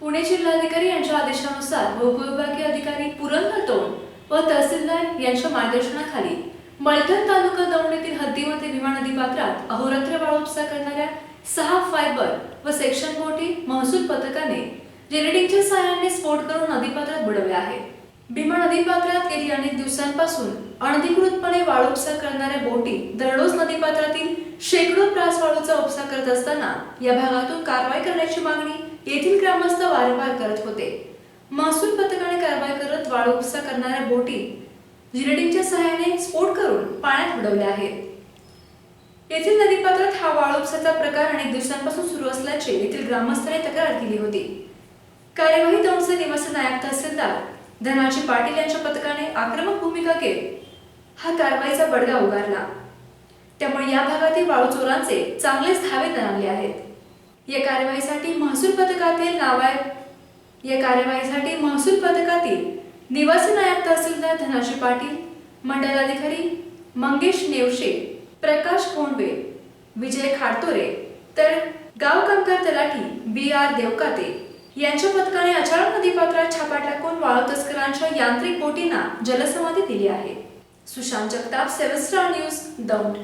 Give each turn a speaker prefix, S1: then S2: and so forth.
S1: पुणे जिल्हाधिकारी यांच्या आदेशानुसार भूविभागीय उपविभागीय अधिकारी पुरंदर तोंड व तहसीलदार यांच्या मार्गदर्शनाखाली मलठण तालुका दौंडेतील हद्दीमध्ये भीमा नदी पात्रात अहोरात्र वाळोपसा करणाऱ्या सहा फायबर व सेक्शन बोटी महसूल पथकाने जेनेटिकच्या सहाय्याने स्फोट करून नदीपात्रात बुडवले आहे भीमा नदीपात्रात गेली अनेक दिवसांपासून. अनधिकृतपणे वाळू उपसा करणाऱ्या बोटी दररोज नदीपात्रातील शेकडो प्रास वाळूचा उपसा करत असताना या भागातून कारवाई करण्याची मागणी येथील ग्रामस्थ वारंवार करत होते. महसूल पथकाने कारवाई करत वाळू उपसा करणाऱ्या बोटी जिरेडिंगच्या सहाय्याने स्फोट करून पाण्यात बुडवल्या आहेत. येथील नदीपात्रात हा वाळू उपसाचा प्रकार अनेक दिवसांपासून सुरू असल्याचे येथील ग्रामस्थांनी तक्रार केली होती. कार्यवाही दौंडचे निवासी नायब तहसीलदार धनाजी पाटील यांच्या पथकाने आक्रमक भूमिका घेत हा कारवाईचा बडगा उगारला. त्यामुळे या भागातील वाळू चोरांचे चांगलेच धावे दणावले आहेत. या कारवाईसाठी महसूल पथकातील नावाय या कारवाईसाठी महसूल पथकातील निवासी नायब तहसीलदार धनाजी पाटील मंडलाधिकारी मंगेश नेवशे प्रकाश कोंडवे विजय खाडतोरे तर गाव कामगार तलाठी बी आर देवकाते यांच्या पथकाने अचानक नदीपात्रात छापा टाकून वाळू तस्करांच्या यांत्रिक बोटींना जलसमाधी दिली आहे. Sushant Jagtap seven star news Daund.